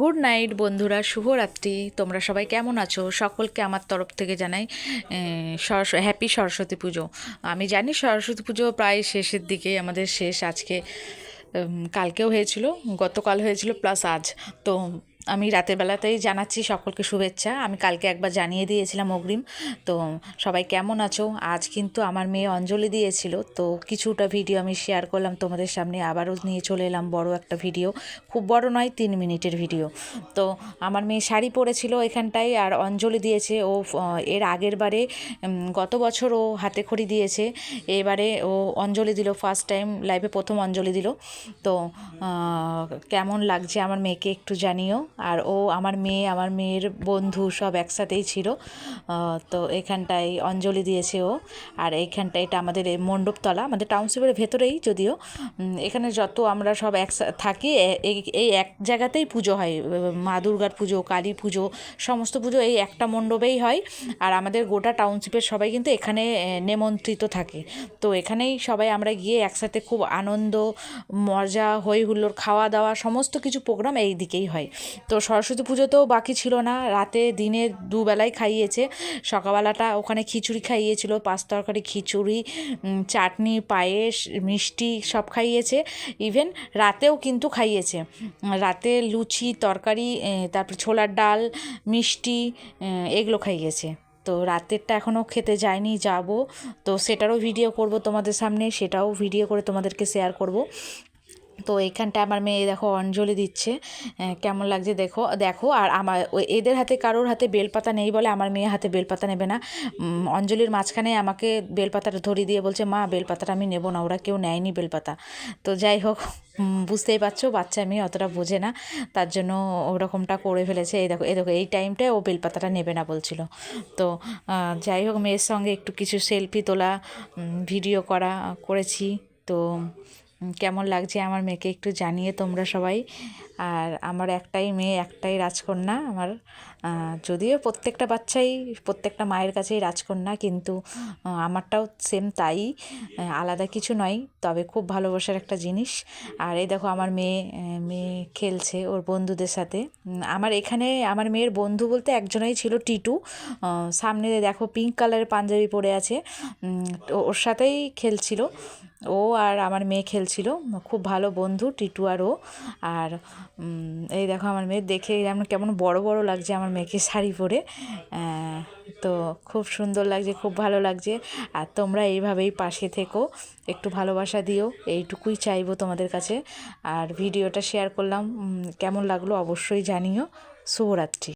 Good night বন্ধুরা। শুভরাত্রি। তোমরা সবাই কেমন আছো? সকলকে আমার তরফ থেকে জানাই হ্যাপি সরস্বতী পুজো। আমি জানি সরস্বতী পুজো প্রায় শেষের দিকে, আমাদের শেষ আজকে কালকেও হয়েছিল, গতকাল হয়েছিল প্লাস আজ। তো আমি রাতের বেলাতেই জানাচ্ছি সকলকে শুভেচ্ছা। আমি কালকে একবার জানিয়ে দিয়েছিলাম অগ্রিম। তো সবাই কেমন আছো? আজ কিন্তু আমার মেয়ে অঞ্জলি দিয়েছিল। তো কিছুটা ভিডিও আমি শেয়ার করলাম তোমাদের সামনে। আবারও নিয়ে চলে এলাম বড় একটা ভিডিও। খুব বড় নয়, তিন মিনিটের ভিডিও। তো আমার মেয়ে শাড়ি পরেছিল এখানটায় আর অঞ্জলি দিয়েছে। ও এর আগের বারে গত বছর ও হাতে খড়ি দিয়েছে। এবারে ও অঞ্জলি দিল ফার্স্ট টাইম লাইভে প্রথম অঞ্জলি দিল। তো কেমন লাগছে আমার মেয়েকে একটু জানিও। আর ও আমার মেয়ে, আমার মেয়ের বন্ধু সব একসাথেই ছিল। তো এখানটায় অঞ্জলি দিয়েছে ও। আর এইখানটা এটা আমাদের মণ্ডপতলা, আমাদের টাউনশিপের ভেতরেই যদিও। এখানে যত আমরা সব এক থাকি এই এক জায়গাতেই পুজো হয়। মা দুর্গার পুজো, কালী পুজো, সমস্ত পুজো এই একটা মণ্ডপেই হয়। আর আমাদের গোটা টাউনশিপের সবাই কিন্তু এখানে নেমন্ত্রিত থাকে। তো এখানেই সবাই আমরা গিয়ে একসাথে খুব আনন্দ, মজা হই হুল্লোড় খাওয়া দাওয়া সমস্ত কিছু প্রোগ্রাম এই দিকেই হয়। তো সরস্বতী পুজোতেও বাকি ছিল না। রাতে দিনে দুবেলায় খাইয়েছে। সকালবেলাটা ওখানে খিচুড়ি খাইয়েছিল, পাঁচ তরকারি, খিচুড়ি চাটনি, পায়েস, মিষ্টি সব খাইয়েছে। ইভেন রাতেও কিন্তু খাইয়েছে। রাতে লুচি, তরকারি তারপর ছোলার ডাল, মিষ্টি এগুলো খাইয়েছে। তো রাতেরটা এখনও খেতে যায়নি যাব। তো সেটারও ভিডিও করব তোমাদের সামনে, সেটাও ভিডিও করে তোমাদেরকে শেয়ার করব। তো এইখানটা আমার মেয়ে দেখো অঞ্জলি দিচ্ছে। কেমন লাগছে দেখো দেখো। আর আমার এদের হাতে কারোর হাতে বেলপাতা নেই বলে আমার মেয়ে হাতে বেলপাতা নেবে না। অঞ্জলির মাঝখানে আমাকে বেলপাতাটা ধরিয়ে দিয়ে বলছে, মা, বেলপাতাটা আমি নেব না, ওরা কেউ নেয়নি বেলপাতা। তো যাই হোক বুঝতেই পারছ, বাচ্চা মেয়ে অতটা বোঝে না। তার জন্য ওরকমটা করে ফেলেছে। এই দেখো এই দেখো, এই টাইমটায় ও বেলপাতাটা নেবে না বলছিল। তো যাই হোক, মেয়ের সঙ্গে একটু কিছু সেলফি তোলা ভিডিও করা করেছি। তো কেমন লাগছে আমার মেয়েকে একটু জানিয়ে তোমরা সবাই। আর আমার একটাই মেয়ে, একটাই রাজকন্যা আমার। যদিও প্রত্যেকটা বাচ্চাই, প্রত্যেকটা মায়ের কাছেই রাজকন্যা, কিন্তু আমারটাও সেম তাই। আলাদা কিছু নয়, তবে খুব ভালোবাসার একটা জিনিস। আর এই দেখো আমার মেয়ে মেয়ে খেলছে ওর বন্ধুদের সাথে। আমার এখানে আমার মেয়ের বন্ধু বলতে একজনই ছিল টিটু। সামনে দেখো পিঙ্ক কালারের পাঞ্জাবি পরে আছে। ওর সাথেই খেলছিল। ও আর আমার মেয়ে খেলছিল। খুব ভালো বন্ধু টিটু আর ও। আর এই দেখো আমার মেয়ে দেখে যেমন কেমন বড় বড় লাগছে আমার মেয়েকে শাড়ি পরে। তো খুব সুন্দর লাগছে, খুব ভালো লাগছে। আর তোমরা এইভাবেই পাশে থেকো, একটু ভালোবাসা দিও, এইটুকুই চাইব তোমাদের কাছে। আর ভিডিওটা শেয়ার করলাম কেমন লাগল অবশ্যই জানিও। শুভরাত্রি।